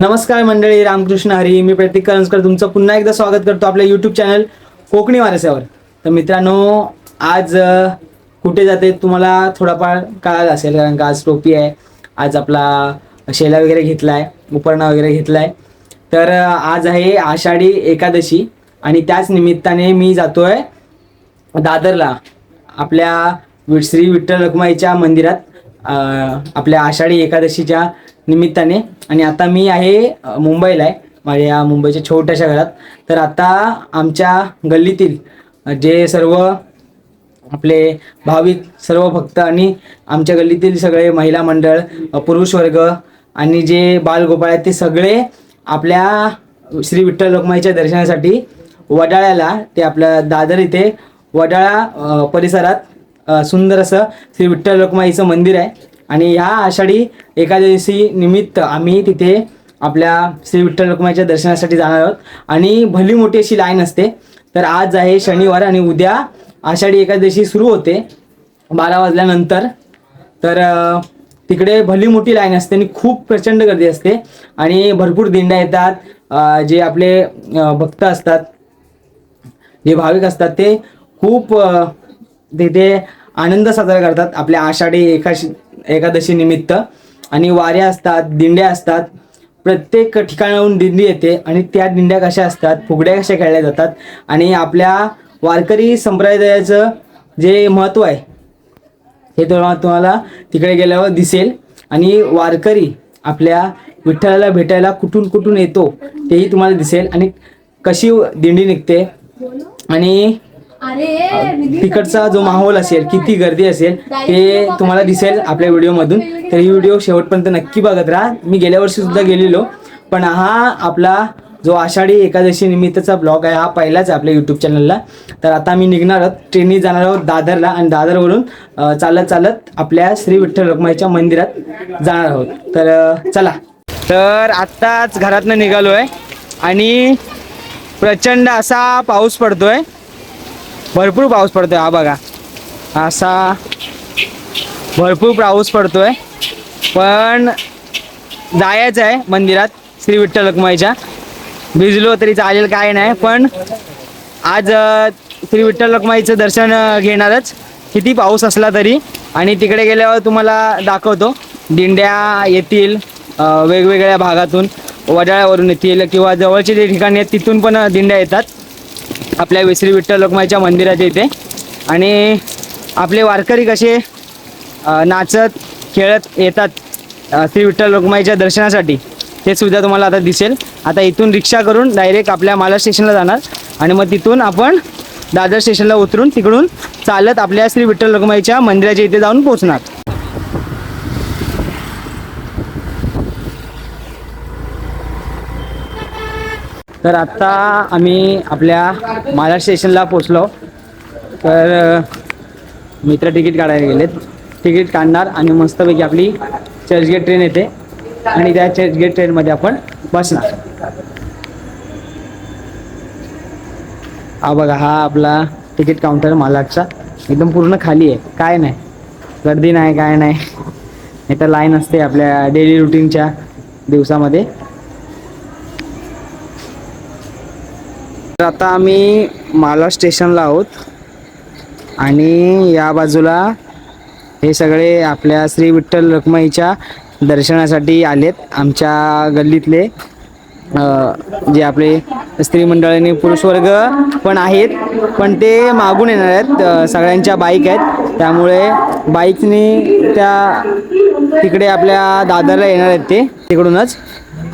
नमस्कार मंडळी रामकृष्ण हरी मी प्रतीक करंजकर. तुमचं पुन्हा एकदा स्वागत करतो आपल्या यूट्यूब चॅनल कोकणी वारसावर तर मित्रांनो आज कुठे जाते तुम्हाला थोडाफार कळालं असेल कारण का आज टोपी आहे. आज आपला शेला वगैरे घेतला आहे उपरणा वगैरे घेतला आहे तर आज आहे आषाढी एकादशी आणि त्याच निमित्ताने मी जातोय दादरला आपल्या श्री विठ्ठल रखुमाईच्या मंदिरात आपल्या आषाढी एकादशीच्या निमित्ताने. आणि आता मी आहे मुंबईला आहे. माझ्या या मुंबईच्या छोट्याशा घरात. तर आता आमच्या गल्लीतील जे सर्व आपले भाविक सर्व भक्त आणि आमच्या गल्लीतील सगळे महिला मंडळ पुरुष वर्ग आणि जे बालगोपाळ आहेत ते सगळे आपल्या श्री विठ्ठल लोकमाईच्या दर्शनासाठी वडाळ्याला ते आपल्या दादर इथे वडाळा परिसरात सुंदर असं श्री विठ्ठल लोकमाईचं मंदिर आहे. आणि ह्या आषाढी एकादशी निमित्त आम्ही तिथे आपल्या श्री विठ्ठल रुक्माच्या दर्शनासाठी जाणार आहोत. आणि भली मोठी अशी लाईन असते. तर आज आहे शनिवार आणि उद्या आषाढी एकादशी सुरू होते. बारा वाजल्यानंतर. तर तिकडे भली मोठी लाईन असते आणि खूप प्रचंड गर्दी असते. आणि भरपूर दिंड्या येतात. जे आपले भक्त असतात. जे भाविक असतात ते खूप तिथे आनंद साजरा करतात आपल्या आषाढी एकाशी एकादशी निमित्त. आणि वाऱ्या असतात दिंड्या असतात. प्रत्येक ठिकाणाहून दिंडी येते आणि त्या दिंड्या कशा असतात फुगड्या कशा खेळल्या जातात आणि आपल्या वारकरी संप्रदायाचं जे महत्त्व आहे हे तुम्हाला तुम्हाला तिकडे गेल्यावर दिसेल. आणि वारकरी आपल्या विठ्ठलाला भेटायला कुठून कुठून येतो तेही तुम्हाला दिसेल. आणि कशी दिंडी निघते आणि तिकडचा जो माहोल असेल किती गर्दी असेल ते तुम्हाला दिसेल आपल्या व्हिडिओमधून. तर ही व्हिडिओ शेवटपर्यंत नक्की बघत राहा. मी गेल्या वर्षी सुद्धा गेलेलो. पण हा आपला जो आषाढी एकादशी निमित्तचा ब्लॉग आहे हा पहिलाच आहे आपल्या यूट्यूब चॅनलला तर आता मी निघणार आहोत. ट्रेननी जाणार आहोत दादरला आणि दादरवरून चालत चालत आपल्या श्री विठ्ठल रखुमाईच्या मंदिरात जाणार आहोत. तर चला. तर आत्ताच घरातनं निघालो आहे आणि प्रचंड असा पाऊस पडतोय. भरपूर पाऊस पडतोय हा बघा. असा भरपूर पाऊस पडतोय. पण जायचं आहे मंदिरात श्री विठ्ठल रखुमाईच्या भिजलो तरी चालेल काय नाही पण आज श्री विठ्ठल रखुमाईचं दर्शन घेणारच. किती पाऊस असला तरी. आणि तिकडे गेल्यावर तुम्हाला दाखवतो. दिंड्या येतील वेगवेगळ्या भागातून. वडाळ्यावरून येतील किंवा जवळचे जे ठिकाणी आहेत तिथून पण दिंड्या येतात. आपल्या श्री विठ्ठल लोकमाईच्या मंदिराच्या इथे. आणि आपले वारकरी कसे नाचत खेळत येतात श्री विठ्ठल लोकमाईच्या दर्शनासाठी ते सुद्धा तुम्हाला आता दिसेल. आता इथून रिक्षा करून डायरेक्ट आपल्या माला स्टेशनला जाणार. आणि मग तिथून आपण दादर स्टेशनला उतरून तिकडून चालत आपल्या श्री विठ्ठल रखुमाईच्या मंदिराच्या इथे जाऊन पोहोचणार. तर आत्ता आम्ही आपल्या माला स्टेशनला पोचलो. तर मित्र तिकीट काढायला गेलेत. तिकीट काढणार आणि मस्तपैकी आपली चर्चगेट ट्रेन येते. आणि त्या चर्चगेट ट्रेनमध्ये आपण बसणार. हा बघा हा आपला तिकीट काउंटर मालाडचा. एकदम पूर्ण खाली आहे. काय नाही. गर्दी नाही काय नाही. नाही तर लाईन असते आपल्या डेली रुटीनच्या दिवसामध्ये. तर आता आम्ही माला स्टेशनला आहोत. आणि या बाजूला हे सगळे आपल्या श्री विठ्ठल रखमाईच्या दर्शनासाठी आलेत आमच्या गल्लीतले जे आपले स्त्री मंडळाने पुरुषवर्ग पण आहेत. पण ते मागून येणार आहेत सगळ्यांच्या बाईक आहेत. त्यामुळे बाईकनी त्या तिकडे आपल्या दादरला येणार आहेत ते तिकडूनच.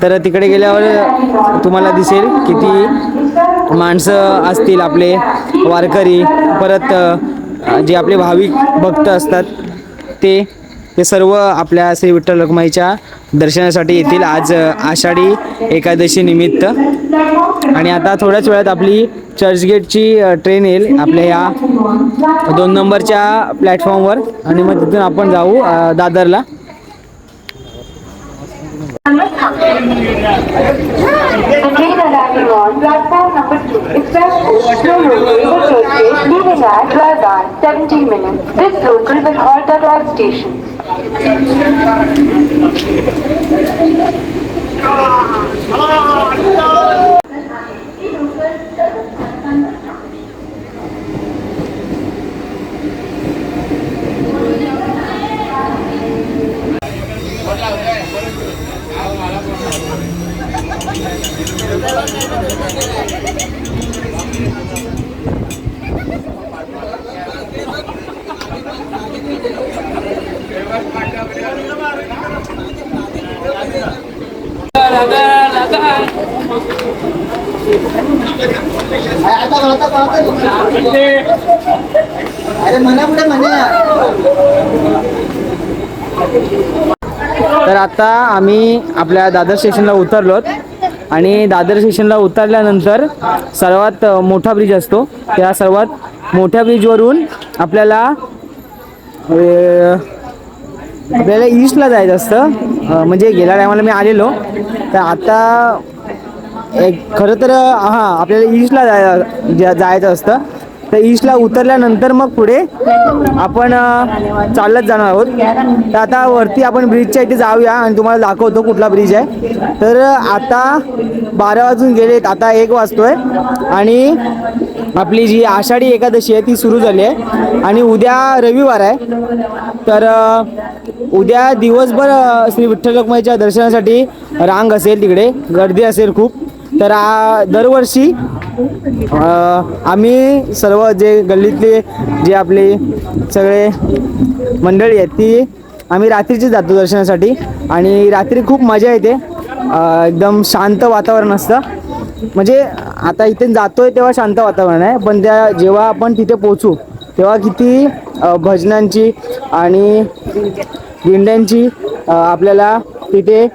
तर तिकडे गेल्यावर तुम्हाला दिसेल किती माणसं असतील आपले वारकरी परत जे आपले भाविक भक्त असतात ते ते सर्व आपल्या श्री विठ्ठल रखमाईच्या दर्शनासाठी येतील आज आषाढी एकादशी निमित्त. आणि आता थोड्याच वेळात आपली चर्चगेटची ट्रेन येईल आपल्या या दोन नंबरच्या प्लॅटफॉर्मवर. आणि मग तिथून आपण जाऊ दादरला. Starting on platform number 2, express slow rotate leaving at Raiban 17 minutes. This local will halt at all stations. on, come on! अरे मना पुढे म्हणा तर आता आम्ही आपल्या दादर स्टेशनला उतरलोत. आणि दादर स्टेशनला उतरल्यानंतर सर्वात मोठा ब्रिज असतो. त्या सर्वात मोठ्या ब्रिजवरून आपल्याला आपल्याला ईस्टला जायचं असतं. म्हणजे गेल्या टायमाला मी आलेलो. तर आता एक खरं तर हां आपल्याला ईस्टला जाय जायचं असतं. तर ईस्टला उतरल्यानंतर मग पुढे आपण चालत जाणार आहोत. तर आता वरती आपण ब्रिजच्या इथे जाऊया आणि तुम्हाला दाखवतो कुठला ब्रिज आहे. तर आता बारा वाजून गेलेत आता एक वाजतोय. आणि आपली जी आषाढी एकादशी आहे ती सुरू झाली आहे. आणि उद्या रविवार आहे. तर उद्या दिवसभर श्री विठ्ठल रखुमाईच्या दर्शनासाठी रांग असेल तिकडे. गर्दी असेल खूप. तर आ, दरवर्षी आम्ही सर्व जे गल्लीतले जे आपले सगळे मंडळी आहेत ती आम्ही रात्रीची जातो दर्शनासाठी. आणि रात्री खूप मजा येते. एकदम शांत वातावरण असतं. म्हणजे आता इथे जातोय तेव्हा शांत वातावरण आहे. पण त्या जेव्हा आपण तिथे पोचू तेव्हा किती भजनांची आणि दिंड्यांची आपल्याला तिथे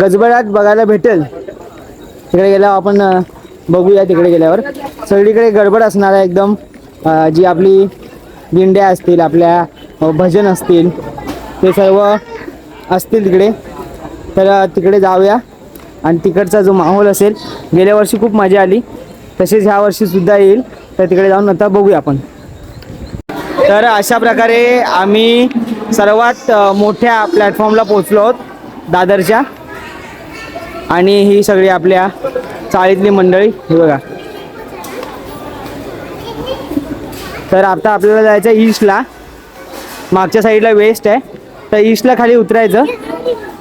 गजबडाट बघायला भेटेल. तिकडे गेल्यावर आपण बघूया तिकडे गेल्यावर. सगळीकडे गडबड असणार आहे एकदम. जी आपली दिंड्या असतील आपल्या भजन असतील ते सर्व असतील तिकडे. तर तिकडे जाऊया. आणि तिकडचा जो माहोल असेल गेल्या वर्षी खूप मजा आली. तसेच ह्या वर्षी सुद्धा येईल. तर तिकडे जाऊन आता बघूया आपण. तर अशा प्रकारे आम्ही सर्वात मोठ्या प्लॅटफॉर्मला पोचलो आहोत. दादरच्या. आणि ही सगळी आपल्या चाळीतली मंडळी हे बघा. तर आता आपल्याला जायचं ईस्टला मागच्या साईडला वेस्ट आहे. तर ईस्टला खाली उतरायचं.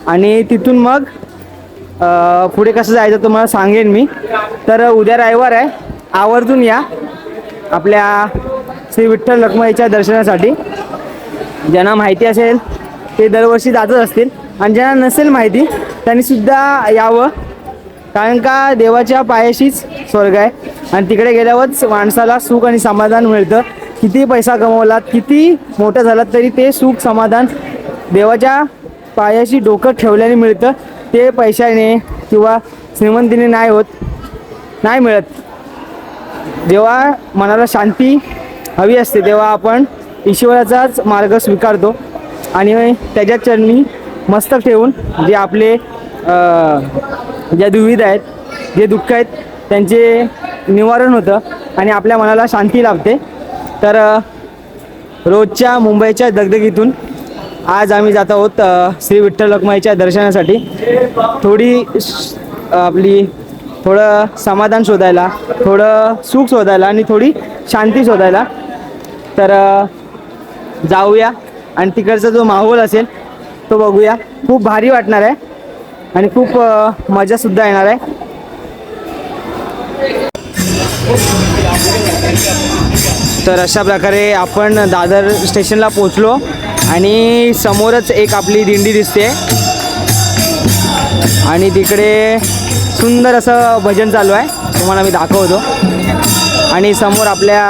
आणि तिथून मग पुढे कसं जायचं तुम्हाला सांगेन मी. तर उद्या रविवार आहे. आवर्जून या आपल्या श्री विठ्ठल रखुमाईच्या दर्शनासाठी. ज्यांना माहिती असेल ते दरवर्षी जातच असतील. आणि ज्यांना नसेल माहिती त्यांनी सुद्धा यावं. कारण का देवाच्या पायाशीच स्वर्ग आहे. आणि तिकडे गेल्यावरच माणसाला सुख आणि समाधान मिळतं. किती पैसा कमवलात किती मोठं झालात तरी ते सुख समाधान देवाच्या पायाशी डोकं ठेवल्याने मिळतं. ते पैशाने किंवा श्रीमंतीने नाही होत नाही मिळत. जेव्हा मनाला शांती हवी असते. तेव्हा आपण ईश्वराचाच मार्ग स्वीकारतो. आणि त्याच्या चरणी मस्तक ठेवून जे आपले ज्या दुविधा आहेत जे दुःख आहेत त्यांचे निवारण होतं आणि आपल्या मनाला शांती लाभते. तर रोजच्या मुंबईच्या दगदगीतून आज आम्ही जात आहोत श्री विठ्ठल रखुमाईच्या दर्शनासाठी. थोडी श- आपली थोडं समाधान शोधायला थोडं सुख शोधायला आणि थोडी शांती शोधायला. तर जाऊया. आणि तिकडचा जो माहोल असेल तो बघूया. खूप भारी वाटणार आहे. आणि खूप मजासुद्धा येणार आहे. तर अशा प्रकारे आपण दादर स्टेशनला पोचलो आणि समोरच एक आपली दिंडी दिसते. आणि तिकडे सुंदर असं भजन चालू आहे. तुम्हाला मी दाखवतो. आणि समोर आपल्या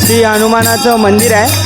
श्री हनुमानाचं मंदिर आहे.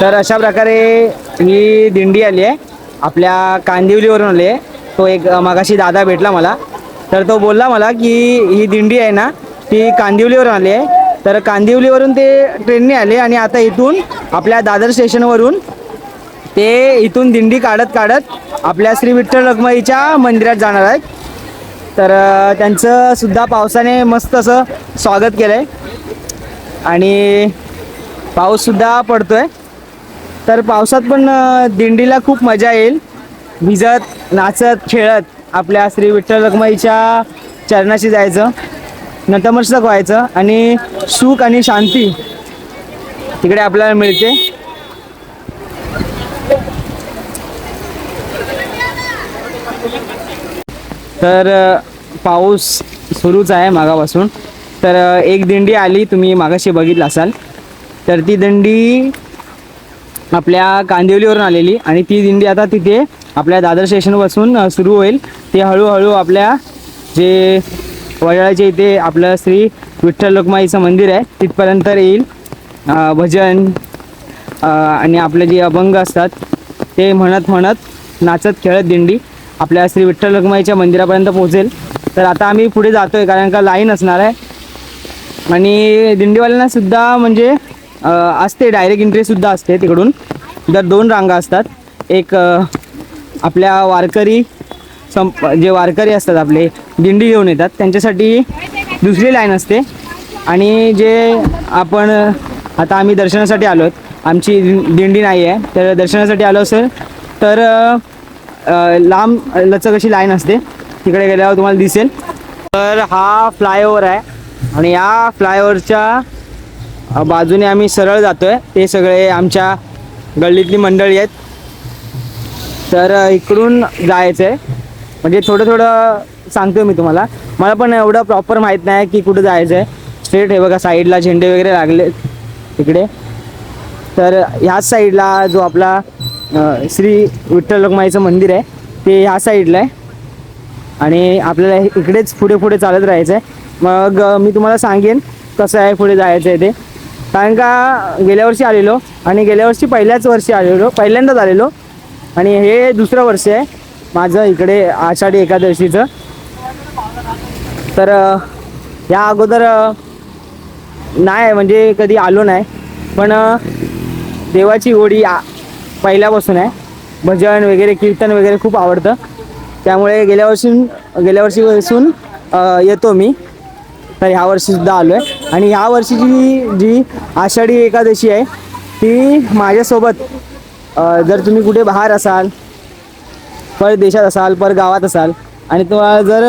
तर अशा प्रकारे ही दिंडी आली आहे. आपल्या कांदिवलीवरून आली आहे. तो एक मागाशी दादा भेटला मला. तर तो बोलला मला की ही दिंडी आहे ना ती कांदिवलीवरून आली आहे. तर कांदिवलीवरून ते ट्रेनने आले आणि आता इथून आपल्या दादर स्टेशनवरून ते इथून दिंडी काढत काढत आपल्या श्री विठ्ठल रखमाईच्या मंदिरात जाणार आहेत. तर त्यांचंसुद्धा त्यांचं सुद्धा पावसाने मस्त असं स्वागत केलं आहे आणि पाऊससुद्धा पडतो आहे तर पावसात पण दिंडीला खूप मजा येईल. भिजत नाचत खेळत आपल्या श्री विठ्ठल रखमाईच्या चरणाशी जायचं. नतमस्तक व्हायचं आणि सुख आणि शांती तिकडे आपल्याला मिळते. तर पाऊस सुरूच आहे मागापासून. तर एक दिंडी आली तुम्ही मागाशी बघितलं असाल. तर ती दिंडी आपल्या कांदिवलीवरून आलेली आणि ती दिंडी आता तिथे आपल्या दादर स्टेशनपासून सुरू होईल. ते हळूहळू आपल्या जे वडाळ्याच्या इथे आपलं श्री विठ्ठल लोकमाईचं मंदिर आहे तिथपर्यंत येईल. भजन आणि आपले जे अभंग असतात ते म्हणत म्हणत नाचत खेळत दिंडी आपल्या श्री विठ्ठल रखमाईच्या मंदिरापर्यंत पोहोचेल. तर आता आम्ही पुढे जातो आहे कारण का लाईन असणार आहे. आणि दिंडीवाल्यांना सुद्धा म्हणजे असते डायरेक्ट एंट्रीसुद्धा असते तिकडून. दर दोन रांगा असतात. एक आपल्या वारकरी संप जे वारकरी असतात आपले दिंडी घेऊन येतात. त्यांच्यासाठी दुसरी लाईन असते. आणि जे आपण आता आम्ही दर्शनासाठी आलो आहोत. आमची दिंडी नाही आहे. तर दर्शनासाठी आलो असेल तर लांब लचक अशी लाईन असते. तिकडे गेल्यावर तुम्हाला दिसेल. तर हा फ्लायओव्हर आहे. आणि या फ्लायओव्हरच्या बाजूने आम्ही सरळ जातोय. ते सगळे आमच्या गल्लीतली मंडळी आहेत. तर इकडून जायचं आहे म्हणजे थोडं थोडं सांगतोय मी तुम्हाला. मला पण एवढं प्रॉपर माहीत नाही की कुठं जायचं आहे स्ट्रेट हे बघा साईडला झेंडे वगैरे लागले तिकडे. तर ह्याच साईडला जो आपला श्री विठ्ठल लोकमाईचं मंदिर आहे ते ह्या साईडला आहे. आणि आपल्याला इकडेच पुढे पुढे चालत राहायचं आहे मग मी तुम्हाला सांगेन कसं आहे पुढे जायचं आहे ते. कारण का गेल्या वर्षी आलेलो आणि गेल्या वर्षी पहिल्याच वर्षी आलेलो पहिल्यांदाच आलेलो. आणि हे दुसरं वर्ष आहे माझं इकडे आषाढी एकादशीचं. तर या अगोदर नाही म्हणजे कधी आलो नाही. पण देवाची ओढी आ- पहिल्यापासून आहे. भजन वगैरे कीर्तन वगैरे खूप आवडतं. त्यामुळे गेल्या वर्षी गेल्या वर्षीपासून येतो मी. तर ह्या वर्षीसुद्धा आलो आहे आणि ह्या वर्षीची जी आषाढी एकादशी आहे ती माझ्यासोबत जर तुम्ही कुठे बाहेर असाल पर देशात असाल पर गावात असाल आणि तुम्हाला जर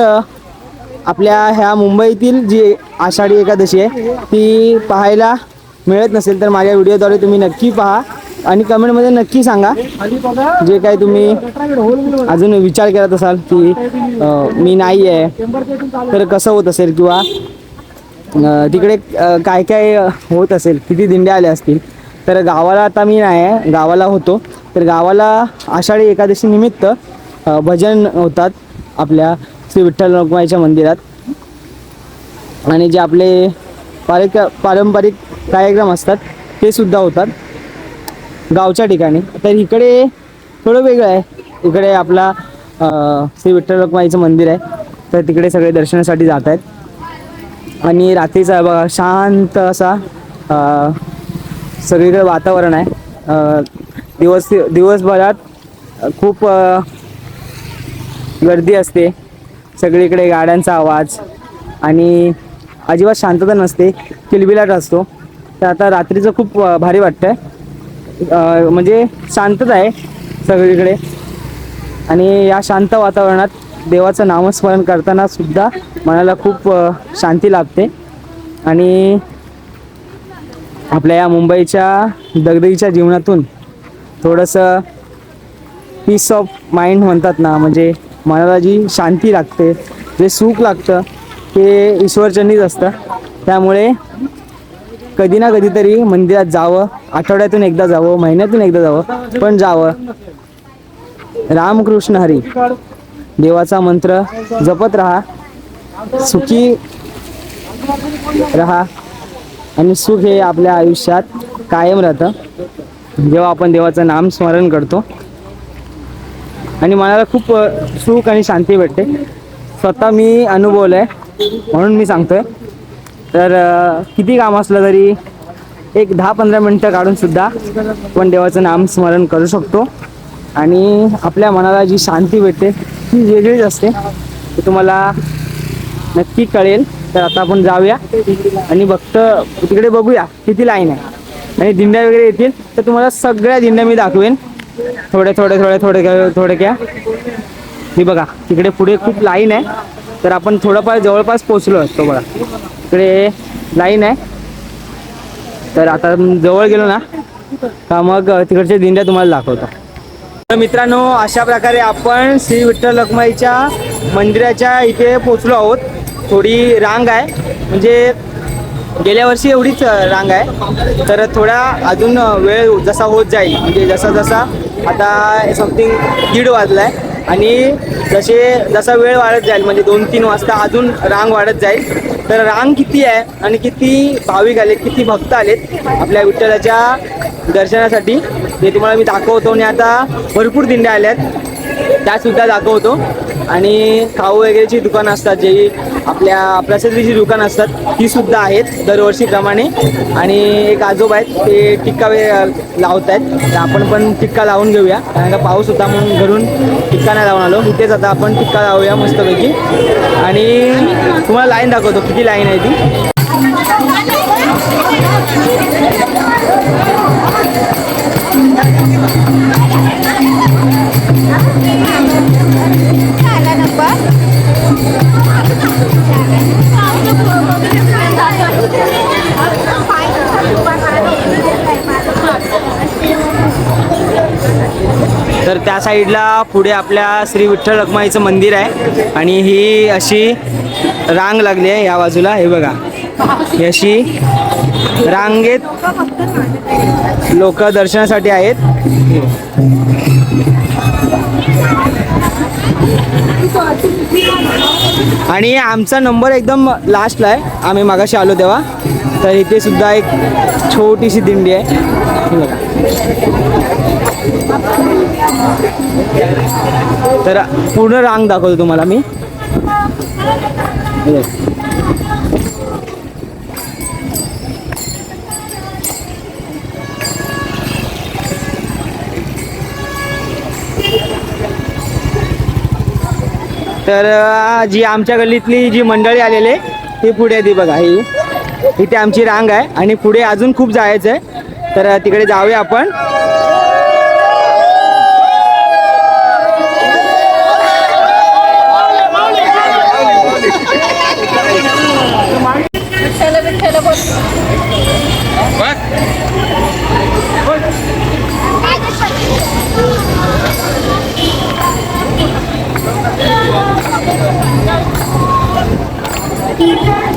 आपल्या ह्या मुंबईतील जी आषाढी एकादशी आहे ती पाहायला मिळत नसेल तर माझ्या व्हिडिओद्वारे तुम्ही नक्की पहा. आणि कमेंटमध्ये नक्की सांगा. जे काही तुम्ही अजून विचार करत असाल की मी नाही आहे तर कसं होत असेल किंवा तिकडे काय काय होत असेल किती दिंड्या आल्या असतील तर गावाला आता मी नाही आहे गावाला होतो. तर गावाला आषाढी एकादशी निमित्त भजन होतात आपल्या श्री विठ्ठल रखमाईच्या मंदिरात. आणि जे आपले पारिक पारंपरिक कार्यक्रम असतात ते सुद्धा होतात. गावच्या ठिकाणी. तर इकडे थोडं वेगळं आहे. इकडे आपला श्री विठ्ठल रखमाईचं मंदिर आहे. तर तिकडे सगळे दर्शनासाठी जात आहेत आणि रात्रीचा बघा शांत असा सगळीकडे वातावरण आहे. दिवस दिवसभरात खूप गर्दी असते. सगळीकडे गाड्यांचा आवाज आणि अजिबात शांतता नसते. किलबिलाट असतो. तर आता रात्रीचं खूप भारी वाटतं आहे म्हणजे शांतता आहे सगळीकडे. आणि या शांत वातावरणात देवाचं नामस्मरण करताना सुद्धा मनाला खूप शांती लाभते. आणि आपल्या या मुंबईच्या दगदगीच्या जीवनातून थोडंसं पीस ऑफ माइंड म्हणतात ना म्हणजे मनाला जी शांती लागते जे सुख लागतं ते ईश्वरचरणीच असतं. त्यामुळे कधी ना कधीतरी मंदिरात जावं आठवड्यातून एकदा जावं महिन्यातून एकदा जावं पण जावं. रामकृष्ण हरी. देवाचा मंत्र जपत राहा. सुखी राहा आणि सुख हे आपल्या आयुष्यात कायम राहतं. जेव्हा आपण देवाचं नाम स्मरण करतो. आणि मनाला खूप सुख आणि शांती भेटते. स्वतः मी अनुभवलं आहे म्हणून मी सांगतोय. तर किती काम असलं तरी एक दहा पंधरा मिनटं काढून सुद्धा आपण देवाचं नाम स्मरण करू शकतो. आणि आपल्या मनाला जी शांती भेटते ती वेगळीच असते. तुम्हाला नक्की कळेल. तर आता आपण जाऊया आणि फक्त तिकडे बघूया किती लाईन आहे. आणि दिंड्या वगैरे येतील. तर तुम्हाला सगळ्या दिंड्या मी दाखवेन. थोड्या थोड्या थोड्या थोड्या थोडक्या. हे बघा तिकडे पुढे खूप लाईन आहे. तर आपण थोडंफार जवळपास पोचलो असतो बघा. इकडे लाईन आहे. तर आता जवळ गेलो ना का मग तिकडच्या दिंड्या तुम्हाला दाखवतो. तर मित्रांनो अशा प्रकारे आपण श्री विठ्ठल रखमाईच्या मंदिराच्या इथे पोचलो आहोत. थोडी रांग आहे. म्हणजे गेल्या वर्षी एवढीच रांग आहे. तर थोडा अजून वेळ जसा होत जाईल म्हणजे जसा जसा आता समथिंग दीड वाजला आहे आणि जसे जसा वेळ वाढत जाईल म्हणजे दोन तीन वाजता अजून रांग वाढत जाईल. तर रांग किती आहे आणि किती भाविक आलेत किती भक्त आलेत आपल्या विठ्ठलाच्या दर्शनासाठी ते तुम्हाला मी दाखवतो. आणि आता भरपूर दिंड्या आल्या आहेत त्यासुद्धा दाखवतो. आणि खाऊ वगैरेची दुकानं असतात जी आपल्या प्रसिद्धीची दुकानं असतात ती सुद्धा आहेत दरवर्षीप्रमाणे. आणि एक आजोबा आहेत ते टिक्का वे- लावत आहेत तर आपण पण टिक्का लावून घेऊया. कारण का पाऊस होता म्हणून घरून टिक्का नाही लावून आलो. इथेच आता आपण टिक्का लावूया मस्तपैकी. आणि तुम्हाला लाईन दाखवतो किती लाईन आहे ती? तर त्या साईडला पुढे आपल्या श्री विठ्ठल रखमाईचं मंदिर आहे. आणि ही अशी रांग लागली आहे या बाजूला. हे बघा. ही अशी रांगेत लोक दर्शनासाठी आहेत. आणि आमचा नंबर एकदम लास्टला आहे. आम्ही मागाशी आलो तेव्हा. तर इथे सुद्धा एक छोटीशी दिंडी आहे. बघा. तर पूर्ण रांग दाखवतो तुम्हाला मी. तर जी आमच्या गल्लीतली जी मंडळी आलेले ती पुढे ती बघा ही. इथे आमची रांग आहे आणि पुढे अजून खूप जायचं आहे. तर तिकडे जाऊया आपण. पुढे पुढे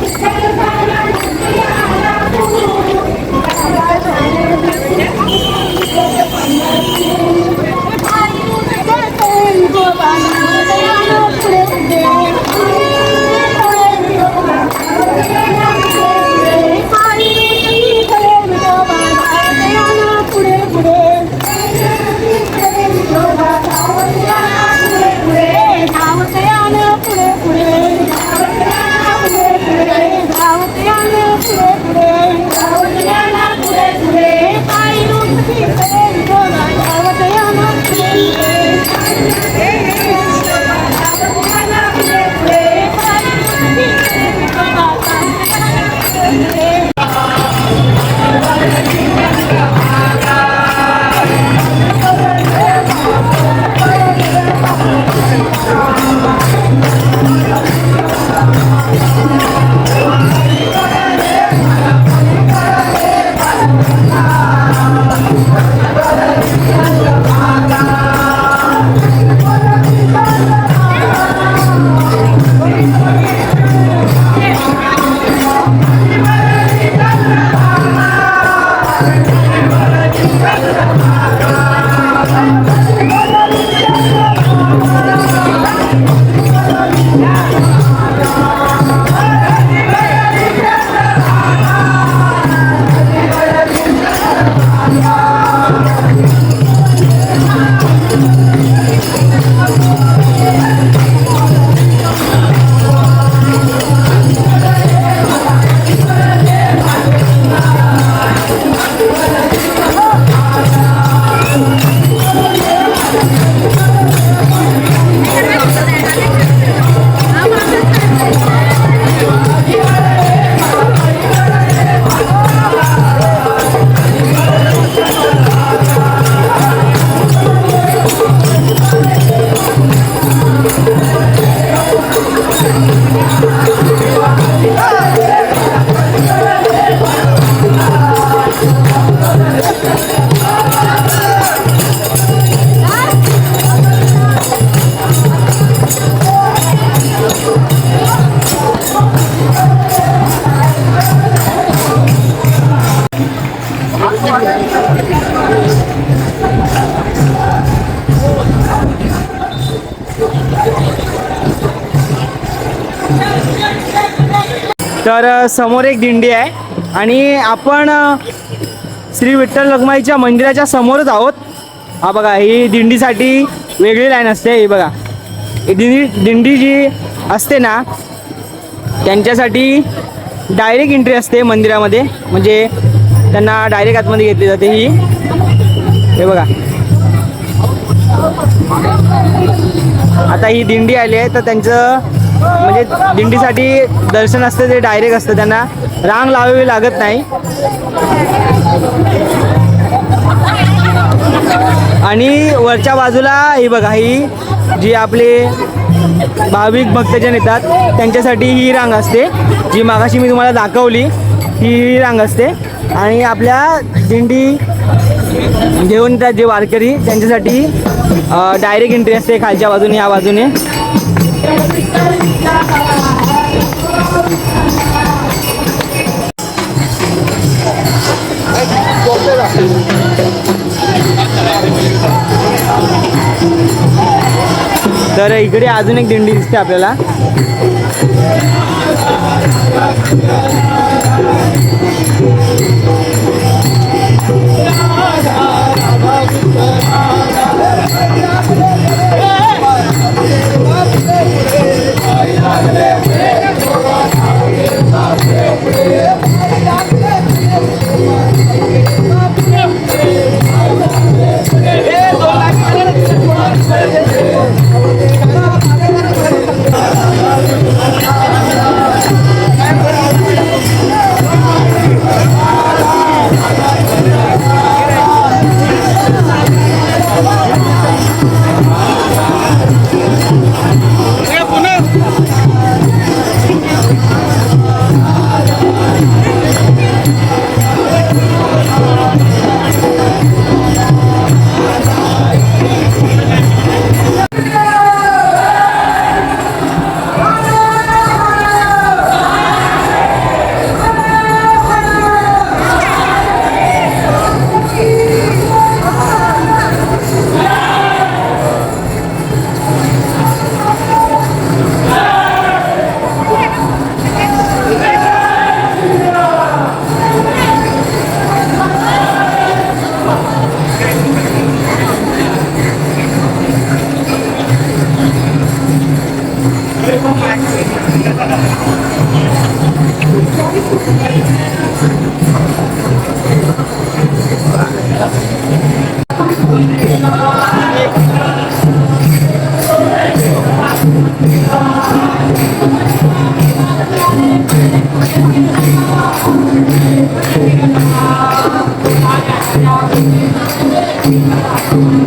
माता तर समोर एक दिंडी आहे आणि आपण श्री विठ्ठल रखमाईच्या मंदिराच्या समोरच आहोत. हा बघा ही दिंडीसाठी वेगळी लाईन असते ही बघा. ही दिंडी दिंडी जी असते ना त्यांच्यासाठी डायरेक्ट एंट्री असते मंदिरामध्ये. म्हणजे त्यांना डायरेक्ट आतमध्ये घेतली जाते ही. हे बघा. आता ही दिंडी आली आहे तर त्यांचं म्हणजे दिंडीसाठी दर्शन असतं ते डायरेक्ट असतं. त्यांना रांग लावावी लागत नाही. आणि वरच्या बाजूला ही बघा ही जी आपले भाविक भक्तजन येतात त्यांच्यासाठी ही रांग असते. जी मागाशी मी तुम्हाला दाखवली ही रांग असते. आणि आपल्या दिंडी घेऊन येतात जे वारकरी त्यांच्यासाठी डायरेक्ट एंट्री असते खालच्या बाजूने या बाजूने. तर इकडे अजून एक दिंडी दिसते आपल्याला. Música